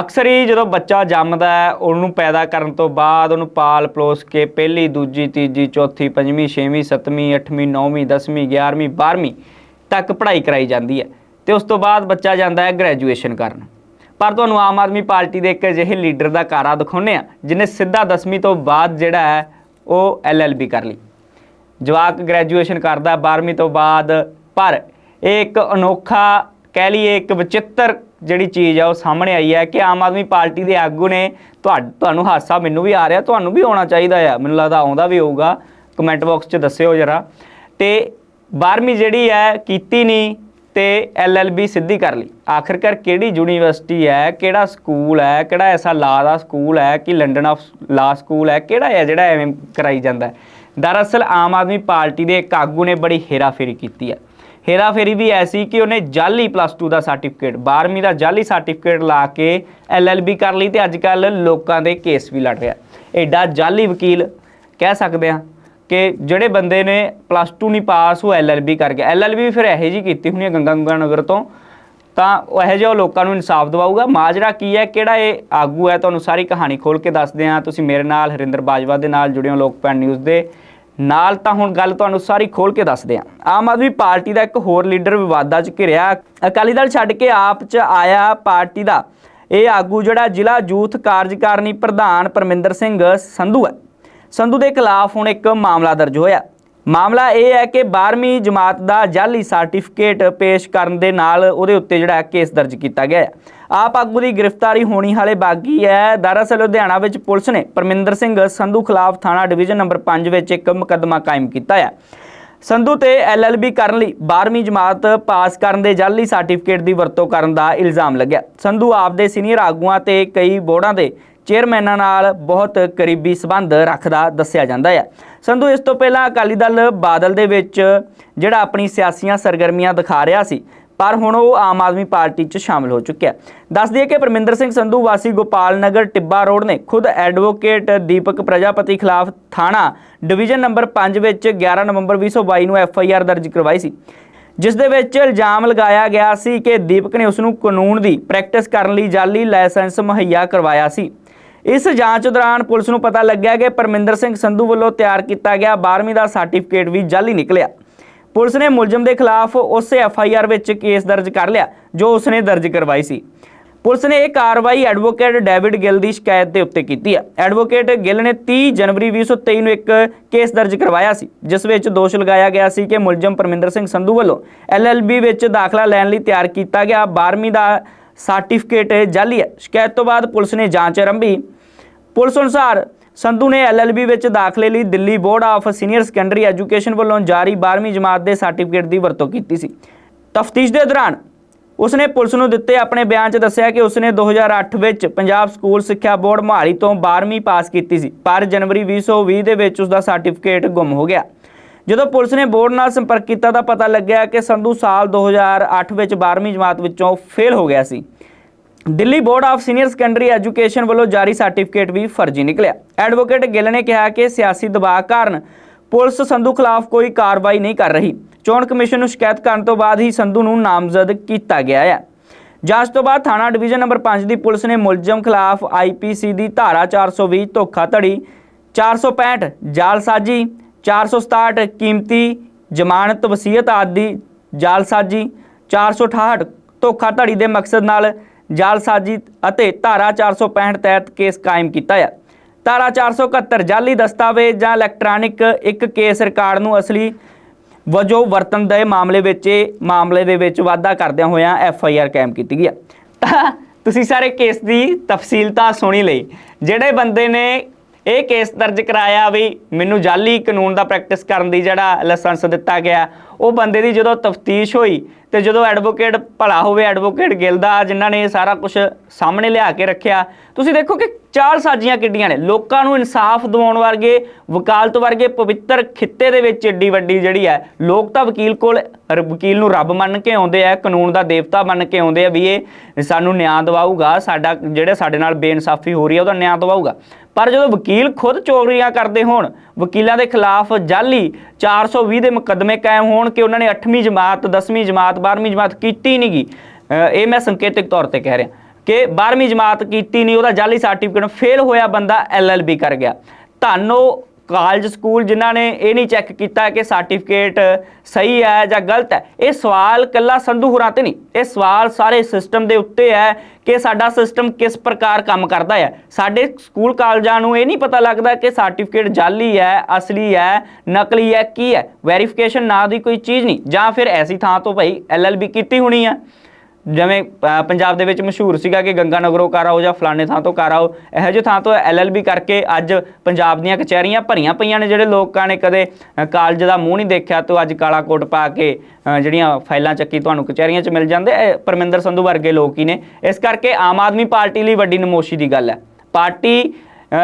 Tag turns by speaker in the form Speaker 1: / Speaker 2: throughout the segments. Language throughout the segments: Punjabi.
Speaker 1: ਅਕਸਰ ਹੀ ਜਦੋਂ ਬੱਚਾ ਜੰਮਦਾ ਹੈ, ਉਹਨੂੰ ਪੈਦਾ ਕਰਨ ਤੋਂ ਬਾਅਦ ਉਹਨੂੰ ਪਾਲ ਪਲੋਸ ਕੇ ਪਹਿਲੀ, ਦੂਜੀ, ਤੀਜੀ, ਚੌਥੀ, ਪੰਜਵੀਂ, ਛੇਵੀਂ, ਸੱਤਵੀਂ, ਅੱਠਵੀਂ, ਨੌਵੀਂ, ਦਸਵੀਂ 11ਵੀਂ 12ਵੀਂ ਤੱਕ ਪੜ੍ਹਾਈ ਕਰਾਈ ਜਾਂਦੀ ਹੈ ਤੇ ਉਸ ਤੋਂ ਬਾਅਦ ਬੱਚਾ ਜਾਂਦਾ ਹੈ ਗ੍ਰੈਜੂਏਸ਼ਨ ਕਰਨ। ਪਰ ਤੁਹਾਨੂੰ ਆਮ ਆਦਮੀ ਪਾਰਟੀ ਦੇ ਇੱਕ ਅਜਿਹੇ ਲੀਡਰ ਦਾ ਕਾਰਾ ਦਿਖਾਉਂਦੇ ਆ ਜਿਨੇ ਸਿੱਧਾ 10ਵੀਂ ਤੋਂ ਬਾਅਦ ਜਿਹੜਾ ਹੈ, ਉਹ ਐਲਐਲਬੀ ਕਰ ਲਈ। ਜਵਾਕ ਗ੍ਰੈਜੂਏਸ਼ਨ ਕਰਦਾ 12ਵੀਂ ਤੋਂ ਬਾਅਦ, ਪਰ ਇਹ ਇੱਕ ਅਨੋਖਾ ਕਹਿ ਲਈਏ ਇੱਕ ਵਿਚਿੱਤਰ ਜਿਹੜੀ ਚੀਜ਼ ਆ ਉਹ ਸਾਹਮਣੇ ਆਈ ਹੈ ਕਿ ਆਮ ਆਦਮੀ ਪਾਰਟੀ ਦੇ ਆਗੂ ਨੇ ਤੁਹਾ- ਤੁਹਾਨੂੰ ਹਾਸਾ ਮੈਨੂੰ ਵੀ ਆ ਰਿਹਾ, ਤੁਹਾਨੂੰ ਵੀ ਆਉਣਾ ਚਾਹੀਦਾ ਆ। ਮੈਨੂੰ ਲੱਗਦਾ ਆਉਂਦਾ ਵੀ ਹੋਊਗਾ। ਕਮੈਂਟ ਬਾਕਸ 'ਚ ਦੱਸਿਓ ਜਰਾ। ਤੇ 12ਵੀਂ ਜਿਹੜੀ ਹੈ, ਕੀਤੀ ਨਹੀਂ ਤੇ ਐਲਐਲਬੀ ਸਿੱਧੀ ਕਰ ਲਈ। ਆਖਰਕਾਰ ਕਿਹੜੀ ਯੂਨੀਵਰਸਿਟੀ ਹੈ, ਕਿਹੜਾ ਸਕੂਲ ਹੈ, ਕਿਹੜਾ ਐਸਾ ਲਾ ਦਾ ਸਕੂਲ ਹੈ ਕਿ ਲੰਡਨ ਆਫ ਲਾ ਸਕੂਲ ਹੈ, ਕਿਹੜਾ ਹੈ ਜਿਹੜਾ ਐਵੇਂ ਕਰਾਈ ਜਾਂਦਾ ਹੈ। ਦਰਅਸਲ ਆਮ ਆਦਮੀ ਪਾਰਟੀ ਦੇ ਇੱਕ ਆਗੂ ਨੇ ਬੜੀ ਹੇਰਾਫੇਰੀ ਕੀਤੀ ਹੈ। ਹੇਰਾਫੇਰੀ ਵੀ ਐਸੀ ਕਿ ਉਹਨੇ ਜਾਲੀ ਪਲੱਸ 2 ਦਾ ਸਰਟੀਫਿਕੇਟ 12ਵੀਂ ਦਾ ਜਾਲੀ ਸਰਟੀਫਿਕੇਟ ਲਾ ਕੇ ਐਲਐਲਬੀ ਕਰ ਲਈ ਤੇ ਅੱਜ ਕੱਲ ਲੋਕਾਂ ਦੇ ਕੇਸ ਵੀ ਲੜ ਰਿਹਾ। ਐਡਾ ਜਾਲੀ ਵਕੀਲ ਕਹਿ ਸਕਦੇ ਆ ਕਿ ਜਿਹੜੇ ਬੰਦੇ ਨੇ ਪਲੱਸ 2 ਨਹੀਂ ਪਾਸ, ਉਹ ਐਲਐਲਬੀ ਕਰ ਗਿਆ। ਐਲਐਲਬੀ ਫਿਰ ਇਹੋ ਜੀ ਕੀਤੀ ਹੋਣੀ ਹੈ ਗੰਗਾ ਗੰਗਾ ਨਗਰ ਤੋਂ। ਤਾਂ ਉਹ ਇਹੋ ਜਿਹਾ ਉਹ ਲੋਕਾਂ ਨੂੰ ਇਨਸਾਫ ਦਿਵਾਊਗਾ। ਮਾਜਰਾ ਕੀ ਹੈ? ਕਿਹੜਾ ਇਹ ਆਗੂ ਹੈ? ਤੁਹਾਨੂੰ ਸਾਰੀ ਕਹਾਣੀ ਖੋਲ ਕੇ ਦੱਸਦੇ ਹਾਂ। ਤੁਸੀਂ ਮੇਰੇ ਨਾਲ ਹਰਿੰਦਰ ਬਾਜਵਾ ਦੇ ਨਾਲ ਜੁੜੇ ਹੋ ਲੋਕਪੈਨ ਨਿਊਜ਼ ਦੇ। ਨਾਲ ਤਾਂ ਹੁਣ ਗੱਲ ਤੁਹਾਨੂੰ ਸਾਰੀ ਖੋਲ ਕੇ ਦੱਸਦੇ ਹਾਂ। ਆਮ ਆਦਮੀ ਪਾਰਟੀ ਦਾ ਇੱਕ ਹੋਰ ਲੀਡਰ ਵਿਵਾਦਾਂ 'ਚ ਘਿਰਿਆ। ਅਕਾਲੀ ਦਲ ਛੱਡ ਕੇ ਆਪ 'ਚ ਆਇਆ ਪਾਰਟੀ ਦਾ। ਇਹ ਆਗੂ ਜਿਹੜਾ ਜ਼ਿਲ੍ਹਾ ਯੂਥ ਕਾਰਜਕਾਰਨੀ ਪ੍ਰਧਾਨ ਪਰਮਿੰਦਰ ਸਿੰਘ ਸੰਧੂ ਹੈ। ਸੰਧੂ ਦੇ ਖਿਲਾਫ ਹੁਣ ਇੱਕ ਮਾਮਲਾ ਦਰਜ ਹੋਇਆ। ਮਾਮਲਾ ਇਹ ਹੈ ਕਿ 12ਵੀਂ ਜਮਾਤ ਦਾ ਜਾਲੀ ਸਰਟੀਫਿਕੇਟ ਪੇਸ਼ ਕਰਨ ਦੇ ਨਾਲ ਉਹਦੇ ਉੱਤੇ ਜਿਹੜਾ ਕੇਸ ਦਰਜ ਕੀਤਾ ਗਿਆ ਹੈ। ਆਪ ਆਗੂ ਦੀ ਗ੍ਰਿਫਤਾਰੀ ਹੋਣੀ ਹਾਲੇ ਬਾਕੀ ਹੈ। ਦਰਅਸਲ ਲੁਧਿਆਣਾ ਵਿੱਚ ਪੁਲਿਸ ਨੇ ਪਰਮਿੰਦਰ ਸਿੰਘ ਸੰਧੂ ਖਿਲਾਫ ਥਾਣਾ ਡਿਵੀਜ਼ਨ ਨੰਬਰ 5 ਵਿੱਚ ਇੱਕ ਮੁਕੱਦਮਾ ਕਾਇਮ ਕੀਤਾ ਹੈ। ਸੰਧੂ ਤੇ ਐਲਐਲਬੀ ਕਰਨ ਲਈ 12ਵੀਂ ਜਮਾਤ ਪਾਸ ਕਰਨ ਦੇ ਜਾਲੀ ਸਰਟੀਫਿਕੇਟ ਦੀ ਵਰਤੋਂ ਕਰਨ ਦਾ ਇਲਜ਼ਾਮ ਲੱਗਿਆ। ਸੰਧੂ ਆਪਦੇ ਸੀਨੀਅਰ ਆਗੂਆਂ ਤੇ ਕਈ ਬੋਰਡਾਂ ਦੇ ਚੇਅਰਮੈਨਾਂ ਨਾਲ ਬਹੁਤ ਕਰੀਬੀ ਸਬੰਧ ਰੱਖਦਾ ਦੱਸਿਆ ਜਾਂਦਾ ਹੈ। ਸੰਧੂ, ਇਸ ਤੋਂ ਪਹਿਲਾਂ ਅਕਾਲੀ ਦਲ ਬਾਦਲ ਦੇ ਵਿੱਚ ਜਿਹੜਾ ਆਪਣੀ ਸਿਆਸੀਆਂ, ਸਰਗਰਮੀਆਂ ਦਿਖਾ ਰਿਹਾ ਸੀ ਪਰ ਹੁਣ ਉਹ ਆਮ ਆਦਮੀ ਪਾਰਟੀ 'ਚ ਸ਼ਾਮਲ ਹੋ ਚੁੱਕਿਆ ਦੱਸ ਦਈਏ ਕਿ ਪਰਮਿੰਦਰ ਸਿੰਘ ਸੰਧੂ, ਵਾਸੀ ਗੋਪਾਲ ਨਗਰ, ਟਿੱਬਾ ਰੋਡ ਨੇ ਖੁਦ ਐਡਵੋਕੇਟ ਦੀਪਕ ਪ੍ਰਜਾਪਤੀ ਖਿਲਾਫ ਥਾਣਾ ਡਿਵੀਜ਼ਨ ਨੰਬਰ 5 ਵਿੱਚ 11 ਨਵੰਬਰ 2022 ਨੂੰ ਐਫ ਆਈ ਆਰ ਦਰਜ ਕਰਵਾਈ ਸੀ। ਜਿਸ ਦੇ ਵਿੱਚ ਇਲਜ਼ਾਮ ਲਗਾਇਆ ਗਿਆ ਸੀ ਕਿ ਦੀਪਕ ਨੇ ਉਸ ਨੂੰ ਕਾਨੂੰਨ ਦੀ ਪ੍ਰੈਕਟਿਸ ਕਰਨ ਲਈ ਜਾਲੀ ਲਾਇਸੈਂਸ ਮੁਹੱਈਆ ਕਰਵਾਇਆ ਸੀ। ਇਸ ਜਾਂਚ ਦੌਰਾਨ ਪੁਲਿਸ ਨੂੰ ਪਤਾ ਲੱਗਿਆ ਕਿ ਪਰਮਿੰਦਰ ਸਿੰਘ ਸੰਧੂ ਵੱਲੋਂ ਤਿਆਰ ਕੀਤਾ ਗਿਆ 12ਵੀਂ ਦਾ ਸਰਟੀਫਿਕੇਟ ਵੀ ਜਾਲੀ ਨਿਕਲਿਆ। ਪੁਲਿਸ ਨੇ ਮੁਲਜ਼ਮ ਦੇ ਖਿਲਾਫ ਉਸੇ ਐਫ ਆਈ ਆਰ ਵਿੱਚ ਕੇਸ ਦਰਜ ਕਰ ਲਿਆ, ਜੋ ਉਸਨੇ ਦਰਜ ਕਰਵਾਈ ਸੀ। ਪੁਲਿਸ ਨੇ ਇਹ ਕਾਰਵਾਈ ਐਡਵੋਕੇਟ ਡੇਵਿਡ ਗਿੱਲ ਦੀ ਸ਼ਿਕਾਇਤ ਦੇ ਉੱਤੇ ਕੀਤੀ ਹੈ। ਐਡਵੋਕੇਟ ਗਿੱਲ ਨੇ 30 ਜਨਵਰੀ 2023 ਨੂੰ ਇੱਕ ਕੇਸ ਦਰਜ ਕਰਵਾਇਆ ਸੀ, ਜਿਸ ਵਿੱਚ ਦੋਸ਼ ਲਗਾਇਆ ਗਿਆ ਸੀ ਕਿ ਮੁਲਜ਼ਮ ਪਰਮਿੰਦਰ ਸਿੰਘ ਸੰਧੂ ਵੱਲੋਂ ਐਲਐਲਬੀ ਵਿੱਚ ਦਾਖਲਾ ਲੈਣ ਲਈ ਤਿਆਰ ਕੀਤਾ ਗਿਆ 12ਵੀਂ ਦਾ ਸਰਟੀਫਿਕੇਟ ਜਾਲੀ ਹੈ। ਸ਼ਿਕਾਇਤ ਤੋਂ ਬਾਅਦ ਪੁਲਿਸ ਨੇ ਜਾਂਚ ਆਰੰਭੀ। ਪੁਲਿਸ ਅਨੁਸਾਰ ਸੰਧੂ ਨੇ ਐਲਐਲਬੀ ਵਿੱਚ ਦਾਖਲੇ ਲਈ Delhi board of senior secondary education ਵੱਲੋਂ ਜਾਰੀ 12ਵੀਂ ਜਮਾਤ ਦੇ ਸਰਟੀਫਿਕੇਟ ਦੀ ਵਰਤੋਂ ਕੀਤੀ ਸੀ। ਤਫਤੀਸ਼ ਦੇ ਦੌਰਾਨ ਉਸਨੇ ਪੁਲਿਸ ਨੂੰ ਦਿੱਤੇ ਆਪਣੇ ਬਿਆਨ 'ਚ ਦੱਸਿਆ ਕਿ ਉਸਨੇ 2008 ਵਿੱਚ ਪੰਜਾਬ ਸਕੂਲ ਸਿੱਖਿਆ ਬੋਰਡ ਮੋਹਾਲੀ ਤੋਂ 12ਵੀਂ ਪਾਸ ਕੀਤੀ ਸੀ, ਪਰ ਜਨਵਰੀ 2020 ਦੇ ਵਿੱਚ ਉਸ ਦਾ ਸਰਟੀਫਿਕੇਟ ਗੁੰਮ ਹੋ ਗਿਆ। ਜਦੋਂ ਪੁਲਿਸ ਨੇ ਬੋਰਡ ਨਾਲ ਸੰਪਰਕ ਕੀਤਾ ਤਾਂ ਪਤਾ ਲੱਗਿਆ ਕਿ ਸੰਧੂ ਸਾਲ 2008 ਵਿੱਚ 12ਵੀਂ ਜਮਾਤ ਵਿੱਚੋਂ ਫੇਲ ਹੋ ਗਿਆ ਸੀ। Delhi board of senior secondary education ਵੱਲੋਂ ਜਾਰੀ ਸਰਟੀਫਿਕੇਟ ਵੀ ਫਰਜ਼ੀ ਨਿਕਲਿਆ। ਐਡਵੋਕੇਟ ਗਿੱਲ ਨੇ ਕਿਹਾ ਕਿ ਸਿਆਸੀ ਦਬਾਅ ਕਾਰਨ ਪੁਲਿਸ ਸੰਧੂ ਖਿਲਾਫ ਕੋਈ ਕਾਰਵਾਈ ਨਹੀਂ ਕਰ ਰਹੀ। ਚੋਣ ਕਮਿਸ਼ਨ ਨੂੰ ਸ਼ਿਕਾਇਤ ਕਰਨ ਤੋਂ ਬਾਅਦ ਹੀ ਸੰਧੂ ਨੂੰ ਨਾਮਜ਼ਦ ਕੀਤਾ ਗਿਆ ਹੈ ਜਾਂਚ ਤੋਂ ਬਾਅਦ ਥਾਣਾ ਡਿਵੀਜ਼ਨ ਨੰਬਰ 5 ਦੀ ਪੁਲਿਸ ਨੇ ਮੁਲਜ਼ਮ ਖਿਲਾਫ ਆਈਪੀਸੀ ਦੀ ਧਾਰਾ 420 ਧੋਖਾਧੜੀ 465 ਜਾਲਸਾਜੀ 467 ਕੀਮਤੀ ਜ਼ਮਾਨਤ ਵਸੀਅਤ ਆਦਿ ਜਾਲਸਾਜੀ 468 ਧੋਖਾਧੜੀ ਦੇ ਮਕਸਦ ਨਾਲ ਜਾਲਸਾਜੀ ਅਤੇ ਧਾਰਾ 465 ਤਹਿਤ ਕੇਸ ਕਾਇਮ ਕੀਤਾ ਹੈ। ਧਾਰਾ 471 ਜਾਲੀ ਦਸਤਾਵੇਜ਼ ਜਾਂ ਇਲੈਕਟ੍ਰੋਨਿਕ ਇੱਕ ਕੇਸ ਰਿਕਾਰਡ ਨੂੰ ਅਸਲੀ ਵਜੋਂ ਵਰਤਨ ਦੇ ਮਾਮਲੇ ਵਿੱਚ ਇਹ ਮਾਮਲੇ ਦੇ ਵਿੱਚ ਵਾਧਾ ਕਰਦਿਆਂ ਹੋਇਆਂ ਐਫ ਆਈ ਆਰ ਕਾਇਮ ਕੀਤੀ ਗਈ ਹੈ। ਤੁਸੀਂ ਸਾਰੇ ਕੇਸ ਦੀ ਤਫਸੀਲ ਤਾਂ ਸੁਣੀ ਲਈ। ਜਿਹੜੇ ਬੰਦੇ ਨੇ ਇਹ ਕੇਸ ਦਰਜ ਕਰਾਇਆ ਵੀ ਮੈਨੂੰ ਜਾਲੀ ਕਾਨੂੰਨ ਦਾ ਪ੍ਰੈਕਟਿਸ ਕਰਨ ਦੀ ਜਿਹੜਾ ਲਾਇਸੈਂਸ ਦਿੱਤਾ ਗਿਆ, ਉਹ ਬੰਦੇ ਦੀ ਜਦੋਂ ਤਫਤੀਸ਼ ਹੋਈ ਤੇ ਜਦੋਂ ਐਡਵੋਕੇਟ ਭਲਾ ਹੋਵੇ ਐਡਵੋਕੇਟ ਗਿੱਲ ਦਾ ਜਿਨ੍ਹਾਂ ਨੇ ਸਾਰਾ ਕੁਝ ਸਾਹਮਣੇ ਲਿਆ ਕੇ ਰੱਖਿਆ, ਤੁਸੀਂ ਦੇਖੋ ਕਿ ਚਾਰ ਸਾਜੀਆਂ ਕਿੱਡੀਆਂ ਨੇ। ਲੋਕਾਂ ਨੂੰ ਇਨਸਾਫ ਦਿਵਾਉਣ ਵਰਗੇ, ਵਕਾਲਤ ਵਰਗੇ, ਪਵਿੱਤਰ ਖਿੱਤੇ ਦੇ ਵਿੱਚ ਏਡੀ ਵੱਡੀ ਜਿਹੜੀ ਹੈ, ਲੋਕ ਤਾਂ ਵਕੀਲ ਕੋਲ ਵਕੀਲ ਨੂੰ ਰੱਬ ਮੰਨ ਕੇ ਆਉਂਦੇ ਆ, ਕਾਨੂੰਨ ਦਾ ਦੇਵਤਾ ਮੰਨ ਕੇ ਆਉਂਦੇ ਆ ਵੀ ਇਹ ਸਾਨੂੰ ਨਿਆਂ ਦਿਵਾਊਗਾ, ਸਾਡਾ, ਜਿਹੜੇ ਸਾਡੇ ਨਾਲ ਬੇਇਨਸਾਫੀ ਹੋ ਰਹੀ ਹੈ, ਉਹਦਾ ਨਿਆਂ ਦਿਵਾਊਗਾ। ਪਰ ਜਦੋਂ ਵਕੀਲ ਖੁਦ ਚੋਰੀਆਂ ਕਰਦੇ ਹੋਣ, ਵਕੀਲਾਂ ਦੇ ਖਿਲਾਫ ਜਾਲੀ 420 ਦੇ ਮੁਕੱਦਮੇ ਕਾਇਮ ਹੋਣ ਕਿ ਉਹਨਾਂ ਨੇ 8ਵੀਂ ਜਮਾਤ 10ਵੀਂ ਜਮਾਤ 12ਵੀਂ ਜਮਾਤ ਕੀਤੀ ਨਹੀਂਗੀ ਇਹ ਮੈਂ ਸੰਕੇਤਿਕ ਤੌਰ ਤੇ ਕਹਿ ਰਿਹਾ ਕਿ 12ਵੀਂ ਜਮਾਤ ਕੀਤੀ ਨਹੀਂ ਉਹਦਾ ਜਾਲੀ ਸਰਟੀਫਿਕੇਟ ਫੇਲ ਹੋਇਆ ਬੰਦਾ ਐਲਐਲਬੀ ਕਰ ਗਿਆ। ਧੰਨੋ ਕਾਲਜ ਸਕੂਲ ਜਿਨ੍ਹਾਂ ਨੇ ਇਹ ਨਹੀਂ ਚੈੱਕ ਕੀਤਾ ਕਿ ਸਰਟੀਫਿਕੇਟ ਸਹੀ ਹੈ ਜਾਂ ਗਲਤ ਹੈ। ਇਹ ਸਵਾਲ ਕੱਲਾ ਸੰਧੂ ਹੁਰਾਂ ਤੇ ਨਹੀਂ। ਇਹ ਸਵਾਲ ਸਾਰੇ ਸਿਸਟਮ ਦੇ ਉੱਤੇ ਹੈ ਕਿ ਸਾਡਾ ਸਿਸਟਮ ਕਿਸ ਪ੍ਰਕਾਰ ਕੰਮ ਕਰਦਾ ਹੈ। ਸਾਡੇ ਸਕੂਲ ਕਾਲਜਾਂ ਨੂੰ ਇਹ ਨਹੀਂ ਪਤਾ ਲੱਗਦਾ ਕਿ ਸਰਟੀਫਿਕੇਟ ਜਾਲੀ ਹੈ, ਅਸਲੀ ਹੈ, ਨਕਲੀ ਹੈ, ਕੀ ਹੈ। ਵੈਰੀਫਿਕੇਸ਼ਨ ਨਾਂ ਦੀ ਕੋਈ ਚੀਜ਼ ਨਹੀਂ। ਜਾਂ ਫਿਰ ਐਸੀ ਥਾਂ ਤੋਂ ਭਾਈ ਐਲਐਲਬੀ ਕੀਤੀ ਹੋਣੀ ਹੈ ਜਿਵੇਂ ਪੰਜਾਬ ਦੇ ਵਿੱਚ ਮਸ਼ਹੂਰ ਸੀਗਾ ਕਿ ਗੰਗਾ ਨਗਰੋਂ ਕਰ ਆਓ ਜਾਂ ਫਲਾਣੇ ਥਾਂ ਤੋਂ ਕਰ ਆਓ, ਇਹੋ ਜਿਹੇ ਥਾਂ ਤੋਂ ਐਲਐਲਬੀ ਕਰਕੇ ਅੱਜ ਪੰਜਾਬ ਦੀਆਂ ਕਚਹਿਰੀਆਂ ਭਰੀਆਂ ਪਈਆਂ ਨੇ ਜਿਹੜੇ ਲੋਕਾਂ ਨੇ ਕਦੇ ਕਾਲਜ ਦਾ ਮੂੰਹ ਨਹੀਂ ਦੇਖਿਆ ਤੋਂ ਅੱਜ ਕਾਲਾ ਕੋਟ ਪਾ ਕੇ ਜਿਹੜੀਆਂ ਫਾਈਲਾਂ ਚੱਕੀ ਤੁਹਾਨੂੰ ਕਚਹਿਰੀਆਂ 'ਚ ਮਿਲ ਜਾਂਦੇ, ਇਹ ਪਰਮਿੰਦਰ ਸੰਧੂ ਵਰਗੇ ਲੋਕ ਹੀ ਨੇ। ਇਸ ਕਰਕੇ ਆਮ ਆਦਮੀ ਪਾਰਟੀ ਲਈ ਵੱਡੀ ਨਮੋਸ਼ੀ ਦੀ ਗੱਲ ਹੈ। ਪਾਰਟੀ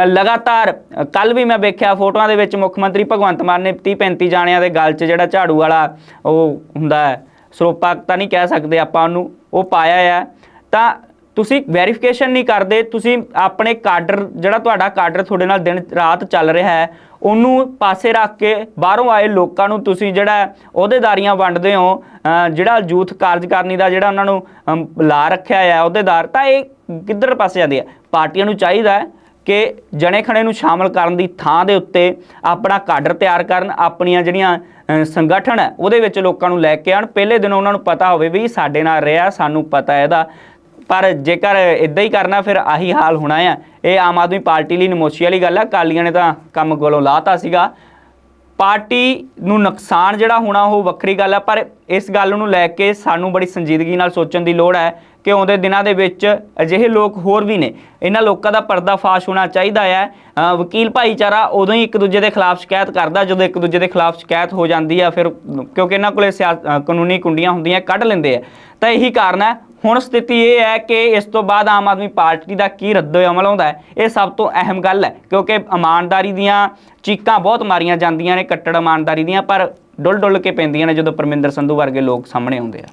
Speaker 1: ਲਗਾਤਾਰ ਕੱਲ ਵੀ ਮੈਂ ਵੇਖਿਆ ਫੋਟੋਆਂ ਦੇ ਵਿੱਚ ਮੁੱਖ ਮੰਤਰੀ ਭਗਵੰਤ ਮਾਨ ਨੇ 30 35 ਜਾਣਿਆਂ ਦੇ ਗਲ 'ਚ ਜਿਹੜਾ ਝਾੜੂ ਵਾਲਾ ਉਹ ਹੁੰਦਾ ਹੈ, ਸਰੋਪਾ ਤਾਂ ਨਹੀਂ ਕਹਿ ਸਕਦੇ ਆਪਾਂ ਉਹਨੂੰ ਉਹ ਪਾਇਆ ਆ, ਤਾਂ ਤੁਸੀਂ ਵੈਰੀਫਿਕੇਸ਼ਨ ਨਹੀਂ ਕਰਦੇ, ਤੁਸੀਂ ਆਪਣੇ ਕਾਡਰ, ਜਿਹੜਾ ਤੁਹਾਡਾ ਕਾਡਰ ਤੁਹਾਡੇ ਨਾਲ ਦਿਨ ਰਾਤ ਚੱਲ ਰਿਹਾ ਹੈ, ਉਹਨੂੰ ਪਾਸੇ ਰੱਖ ਕੇ ਬਾਹਰੋਂ ਆਏ ਲੋਕਾਂ ਨੂੰ ਤੁਸੀਂ ਜਿਹੜਾ ਅਹੁਦੇਦਾਰੀਆਂ ਵੰਡਦੇ ਹੋ ਜਿਹੜਾ ਯੂਥ ਕਾਰਜਕਾਰਨੀ ਦਾ ਜਿਹੜਾ ਉਹਨਾਂ ਨੂੰ ਲਾ ਰੱਖਿਆ ਹੈ ਅਹੁਦੇਦਾਰ, ਤਾਂ ਇਹ ਕਿੱਧਰ ਪਾਸੇ ਜਾਂਦੀ ਹੈ? ਪਾਰਟੀਆਂ ਨੂੰ ਚਾਹੀਦਾ ਹੈ ਕਿ ਜਣੇ ਖਣੇ ਨੂੰ ਸ਼ਾਮਲ ਕਰਨ ਦੀ ਥਾਂ ਦੇ ਉੱਤੇ ਆਪਣਾ ਕਾਡਰ ਤਿਆਰ ਕਰਨ, ਆਪਣੀਆਂ ਜਿਹੜੀਆਂ ਸੰਗਠਨ ਹੈ, ਉਹਦੇ ਵਿੱਚ ਲੋਕਾਂ ਨੂੰ ਲੈ ਕੇ ਆਣ ਪਹਿਲੇ ਦਿਨ ਉਹਨਾਂ ਨੂੰ ਪਤਾ ਹੋਵੇ ਵੀ ਸਾਡੇ ਨਾਲ ਰਿਹਾ, ਸਾਨੂੰ ਪਤਾ ਇਹਦਾ। ਪਰ ਜੇਕਰ ਇਦਾਂ ਹੀ ਕਰਨਾ, ਫਿਰ ਆਹੀ ਹਾਲ ਹੋਣਾ ਆ। ਇਹ ਆਮ ਆਦਮੀ ਪਾਰਟੀ ਲਈ ਨਮੋਸ਼ੀ ਵਾਲੀ ਗੱਲ ਹੈ ਕਾਲੀਆਂ ਨੇ ਤਾਂ ਕੰਮ ਕੋਲੋਂ ਲਾਤਾ ਸੀਗਾ। ਪਾਰਟੀ ਨੂੰ ਨੁਕਸਾਨ ਜਿਹੜਾ ਹੋਣਾ ਉਹ ਵੱਖਰੀ ਗੱਲ ਹੈ ਪਰ ਇਸ ਗੱਲ ਨੂੰ ਲੈ ਕੇ ਸਾਨੂੰ ਬੜੀ ਸੰਜੀਦਗੀ ਨਾਲ ਸੋਚਣ ਦੀ ਲੋੜ ਹੈ ਕਿ ਆਉਂਦੇ ਦਿਨਾਂ ਦੇ ਵਿੱਚ ਅਜਿਹੇ ਲੋਕ ਹੋਰ ਵੀ ਨੇ। ਇਹਨਾਂ ਲੋਕਾਂ ਦਾ ਪਰਦਾਫਾਸ਼ ਹੋਣਾ ਚਾਹੀਦਾ ਹੈ। ਵਕੀਲ ਭਾਈਚਾਰਾ ਉਦੋਂ ਹੀ ਇੱਕ ਦੂਜੇ ਦੇ ਖਿਲਾਫ ਸ਼ਿਕਾਇਤ ਕਰਦਾ, ਜਦੋਂ ਇੱਕ ਦੂਜੇ ਦੇ ਖਿਲਾਫ ਸ਼ਿਕਾਇਤ ਹੋ ਜਾਂਦੀ ਹੈ ਫਿਰ ਕਿਉਂਕਿ ਇਹਨਾਂ ਕੋਲੇ ਸਿਆ- ਕਾਨੂੰਨੀ ਕੁੰਡੀਆਂ ਹੁੰਦੀਆਂ, ਕੱਢ ਲੈਂਦੇ ਆ। ਤਾਂ ਇਹੀ ਕਾਰਨ ਹੈ ਹੁਣ ਸਥਿਤੀ ਇਹ ਹੈ ਕਿ ਇਸ ਤੋਂ ਬਾਅਦ ਆਮ ਆਦਮੀ ਪਾਰਟੀ ਦਾ ਕੀ ਰੱਦੋ ਅਮਲ ਆਉਂਦਾ ਹੈ? ਇਹ ਸਭ ਤੋਂ ਅਹਿਮ ਗੱਲ ਹੈ, ਕਿਉਂਕਿ ਇਮਾਨਦਾਰੀ ਦੀਆਂ ਚੀਕਾਂ ਬਹੁਤ ਮਾਰੀਆਂ ਜਾਂਦੀਆਂ ਨੇ, ਕੱਟੜ ਇਮਾਨਦਾਰੀ ਦੀਆਂ, ਪਰ ਡੁੱਲ ਡੁੱਲ ਕੇ ਪੈਂਦੀਆਂ ਨੇ ਜਦੋਂ ਪਰਮਿੰਦਰ ਸੰਧੂ ਵਰਗੇ ਲੋਕ ਸਾਹਮਣੇ ਆਉਂਦੇ ਆ।